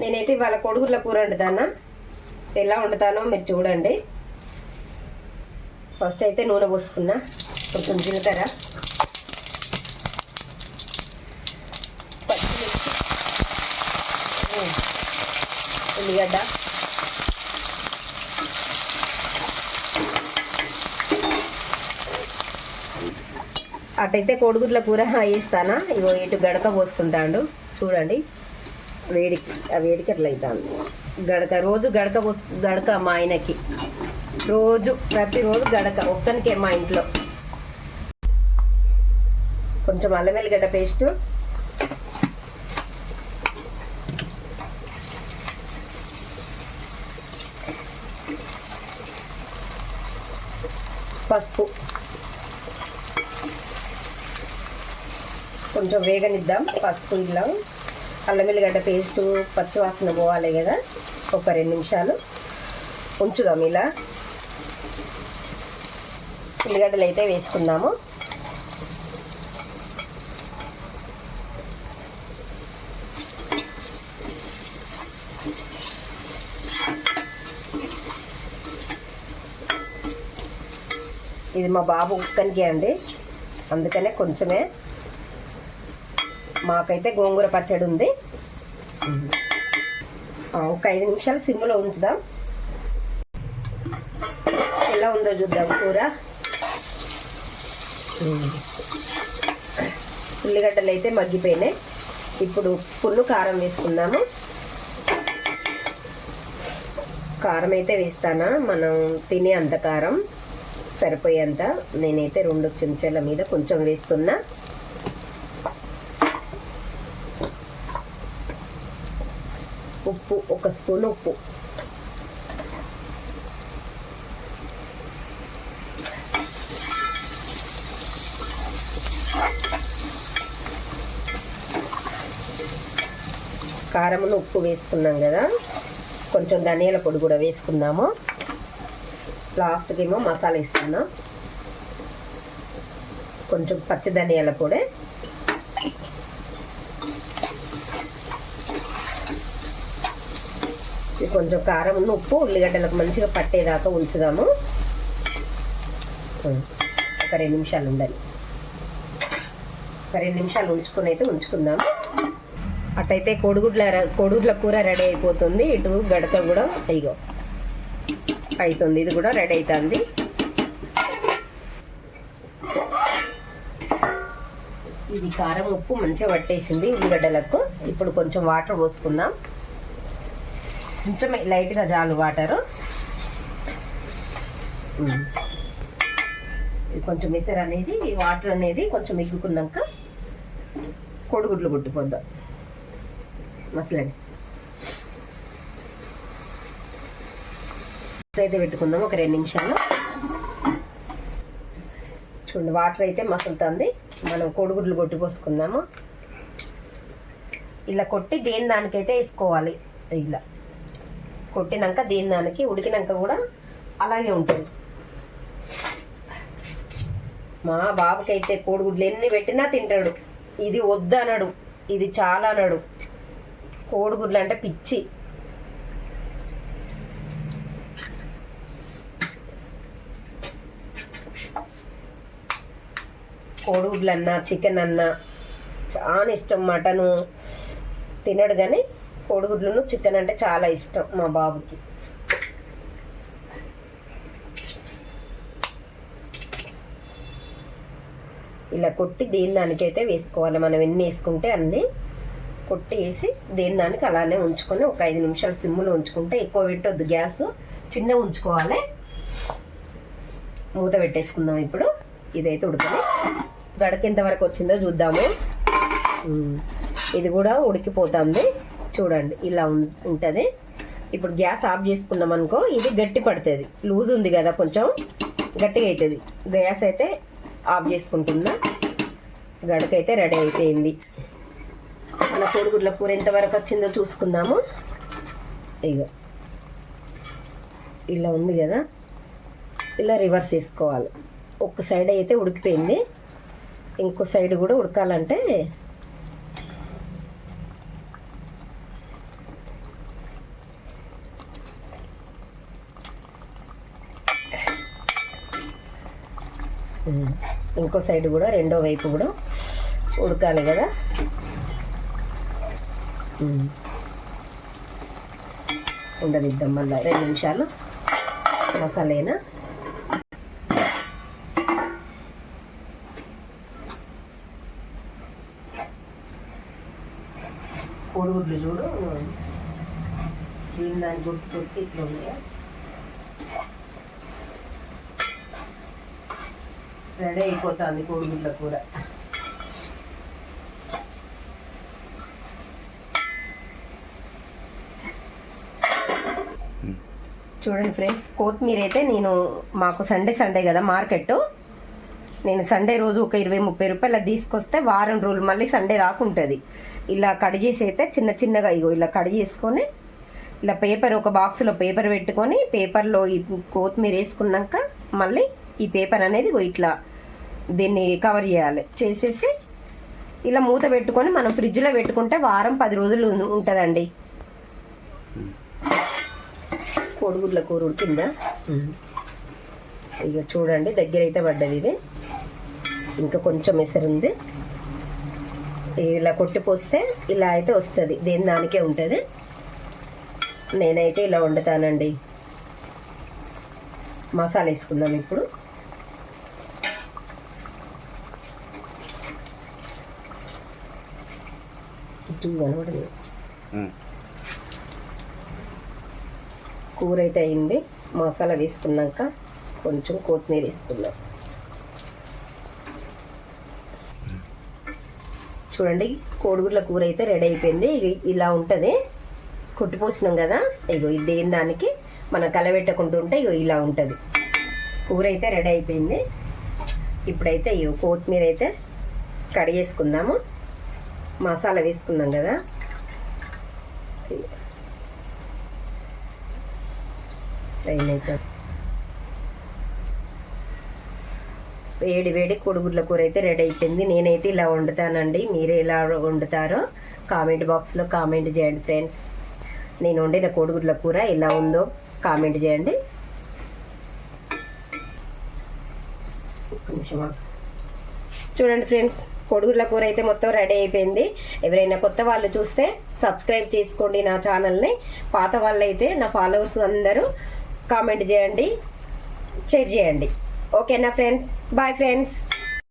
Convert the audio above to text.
నేనైతే ఇవాళ కొడుగుర్ల కూర వండుతానా? ఎలా వండుతానో మీరు చూడండి. ఫస్ట్ అయితే నూనె పోసుకున్నా. కొంచెం జీలకర్ర. పచ్చిమిర్చి. ఉల్లిగడ్డ. అటైతే కోడిగుడ్ల కూర వేస్తానా? ఇగో ఇటు గడక పోసుకుంటాడు. చూడండి. వేడికి ఆ వేడికి అట్లా అవుతాను గడక రోజు గడక గడక మా ఆయనకి. రోజు ప్రతిరోజు గడక ఒక్కనికే మా ఇంట్లో. కొంచెం అల్లం వెల్లిగడ్డ పేస్ట్. పసుపు. కొంచెం వేగనిద్దాం పసుపు ఇలా అల్లం వెల్లిగడ్డ పేస్ట్ పచ్చివాసన పోవాలి కదా. ఒక రెండు నిమిషాలు ఉంచుదాం ఇలా. ఉల్లిగడ్డలు అయితే వేసుకుందాము. ఇది మా బాబు ఉక్కనికే అండి. అందుకనే కొంచెమే మాకైతే గోంగూర పచ్చడి ఉంది. ఒక ఐదు నిమిషాలు సిమ్లో ఉంచుదాం. ఎలా ఉందో చూద్దాం కూర. ఉల్లిగడ్డలు అయితే మగ్గిపోయినాయి. ఇప్పుడు పుల్లు కారం వేసుకుందాము. కారం అయితే వేస్తానా? మనం తినే అంత కారం సరిపోయేంత. నేనైతే రెండు చెంచాల మీద కొంచెం వేస్తున్నా. ఉప్పు ఒక స్పూన్ ఉప్పు. కారమును ఉప్పు వేసుకున్నాం కదా. కొంచెం ధనియాల పొడి కూడా వేసుకుందాము. లాస్ట్కి ఏమో మసాలా ఇస్తున్నాం కొంచెం పచ్చి ధనియాల పొడి. కొంచెం కారం ఉప్పు ఉల్లిగడ్డలకు మంచిగా పట్టేదాకా ఉంచుదాము. ఒక రెండు నిమిషాలు ఉండాలి ఒక రెండు నిమిషాలు ఉంచుకొని అయితే ఉంచుకుందాము. అటైతే కోడిగుడ్ల కోడిగుడ్ల కూర రెడీ అయిపోతుంది. ఇటు గడత కూడా ఇగో అవుతుంది ఇది కూడా రెడీ అవుతుంది ఇది కారం ఉప్పు మంచిగా పట్టేసింది ఉల్లిగడ్డలకు. ఇప్పుడు కొంచెం వాటర్ పోసుకుందాం. కొంచెం లైట్గా చాలు వాటరు. ఇది కొంచెం మిసర్ అనేది ఈ వాటర్ అనేది కొంచెం ఎగ్గుకున్నాక కోడిగుడ్లు కొట్టిపోద్దాం మసలండి. అయితే పెట్టుకుందాం ఒక రెండు నిమిషాలు. చూడండి వాటర్ అయితే మసులుతుంది. మనం కోడిగుడ్లు కొట్టి పోసుకుందాము. ఇలా కొట్టి దేని దానికైతే వేసుకోవాలి. ఇలా. కొట్టినాక దీని దానికి ఉడికినాక కూడా అలాగే ఉంటుంది. మా బాబుకైతే కోడిగుడ్లు ఎన్ని పెట్టినా తింటాడు. ఇది వద్దనడు ఇది చాలా అనడు కోడిగుడ్లు అంటే పిచ్చి. కోడిగుడ్లు అన్నా చికెన్ అన్నా చాలా ఇష్టం మటను. తినడు కానీ కోడిగుడ్లను చికెన్ అంటే చాలా ఇష్టం మా బాబుకి. ఇలా కొట్టి దేని దానికైతే వేసుకోవాలి మనం ఎన్ని వేసుకుంటే అన్నీ కొట్టి వేసి దేని దానికి అలానే ఉంచుకొని ఒక ఐదు నిమిషాలు సిమ్ములో ఉంచుకుంటే ఎక్కువ పెట్టొద్దు. గ్యాస్ చిన్న ఉంచుకోవాలి. మూత పెట్టేసుకుందాం ఇప్పుడు. ఇదైతే ఉడకని. గడక ఎంత వరకు వచ్చిందో చూద్దాము. ఇది కూడా ఉడికిపోతుంది. చూడండి ఇలా ఉంటుంది. ఇప్పుడు గ్యాస్ ఆఫ్ చేసుకున్నాం అనుకో ఇది గట్టి పడుతుంది. లూజ్ ఉంది కదా కొంచెం గట్టిగా అవుతుంది గ్యాస్ అయితే ఆఫ్ చేసుకుంటున్నా. గడకైతే రెడీ అయిపోయింది. మన కోడిగుడ్ల కూర ఎంతవరకు వచ్చిందో చూసుకుందాము. ఇగో ఇలా ఉంది కదా. ఇలా రివర్స్ చేసుకోవాలి. ఒక సైడ్ అయితే ఉడికిపోయింది. ఇంకో సైడ్ కూడా ఉడకాలంటే ఇంకో సైడ్ కూడా రెండో వైపు కూడా ఉడకాలి కదా. ఉండదిద్దాం మళ్ళీ. రెండు నిమిషాలు మసాలేనా? కోడిగుడ్లు చూడు. దీని దాని గుర్తు చూస్తే ఇట్లా ఉన్నాయా? రెడీ అయిపోతుంది కోడిగుడ్ల కూర. చూడండి ఫ్రెండ్స్ కొత్తిమీర అయితే నేను మాకు సండే సండే కదా మార్కెట్ నేను సండే రోజు ఒక ఇరవై ముప్పై రూపాయలు తీసుకొస్తే వారం రోజులు మళ్ళీ సండే రాకుంటుంది. ఇలా కట్ చేసి అయితే చిన్న చిన్నగా ఇగో ఇలా కట్ చేసుకొని ఇలా పేపర్ ఒక బాక్స్లో పేపర్ పెట్టుకొని పేపర్లో ఈ కొత్తిమీర వేసుకున్నాక మళ్ళీ ఈ పేపర్ అనేది ఇట్లా దీన్ని కవర్ చేయాలి. చేసేసి ఇలా మూత పెట్టుకొని మనం ఫ్రిడ్జ్లో పెట్టుకుంటే వారం పది రోజులు ఉం- ఉంటుందండి. కోడిగుడ్ల కూర ఉడికిందా? ఇక చూడండి దగ్గర అయితే పడ్డది ఇది. ఇంకా కొంచెం ఎసరు ఉంది. ఇలా కొట్టిపోస్తే ఇలా అయితే వస్తుంది. దేని దానికే ఉంటుంది. నేనైతే ఇలా వండుతానండి. మసాలా వేసుకుందాం ఇప్పుడు. కనబడదు కూర అయితే అయింది. మసాలా వేసుకున్నాక కొంచెం కొత్తిమీర వేసుకుందాం చూడండి కోడిగుడ్ల కూర అయితే రెడీ అయిపోయింది. ఇలా ఉంటుంది. కొట్టిపోసినాం కదా. ఇగో ఇది దేని దానికి మనం కలబెట్టకుండా ఉంటే ఇగో ఇలా ఉంటుంది. కూర అయితే రెడీ అయిపోయింది. ఇప్పుడైతే ఇగో కొత్తిమీర అయితే కడిగేసుకుందాము. మసాలా వేసుకున్నాం కదా. ట్రైన్ అయితే వేడి వేడి కోడిగుడ్ల కూర అయితే రెడీ అయిపోయింది. నేనైతే ఇలా వండుతానండి. మీరు ఎలా వండుతారో కామెంట్ బాక్స్లో కామెంట్ చేయండి ఫ్రెండ్స్. నేను వండిన కోడిగుడ్ల కూర ఎలా ఉందో కామెంట్ చేయండి. చూడండి ఫ్రెండ్స్. కోడిగుడ్ల కూర అయితే మొత్తం రెడీ అయిపోయింది. ఎవరైనా కొత్త వాళ్ళు చూస్తే సబ్స్క్రైబ్ చేసుకోండి నా ఛానల్ని. పాత వాళ్ళైతే నా ఫాలోవర్స్ అందరూ కామెంట్ చేయండి షేర్ చేయండి. ఓకేనా ఫ్రెండ్స్? Bye friends.